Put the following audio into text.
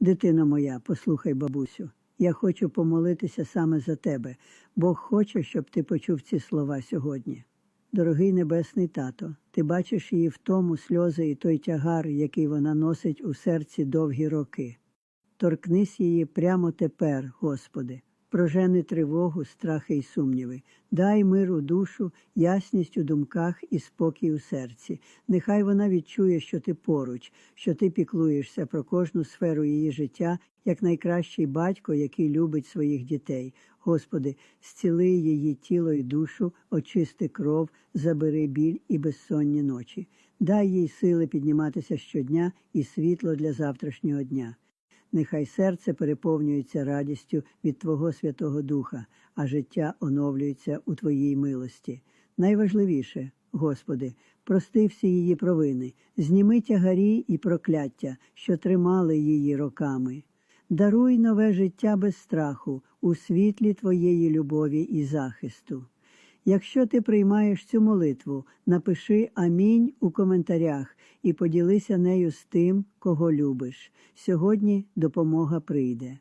Дитино моя, послухай, бабусю, я хочу помолитися саме за тебе. Бог хоче, щоб ти почув ці слова сьогодні. Дорогий небесний тато, ти бачиш її в тому сльози і той тягар, який вона носить у серці довгі роки. Торкнись її прямо тепер, Господи, прожени тривогу, страхи і сумніви, дай мир у душу, ясність у думках і спокій у серці. Нехай вона відчує, що ти поруч, що ти піклуєшся про кожну сферу її життя, як найкращий батько, який любить своїх дітей. Господи, зціли її тіло і душу, очисти кров, забери біль і безсонні ночі. Дай їй сили підніматися щодня і світло для завтрашнього дня. Нехай серце переповнюється радістю від Твого Святого Духа, а життя оновлюється у Твоїй милості. Найважливіше, Господи, прости всі її провини, зніми тягарі і прокляття, що тримали її роками. Даруй нове життя без страху у світлі Твоєї любові і захисту. Якщо ти приймаєш цю молитву, напиши Амінь у коментарях і поділися нею з тим, кого любиш. Сьогодні допомога прийде.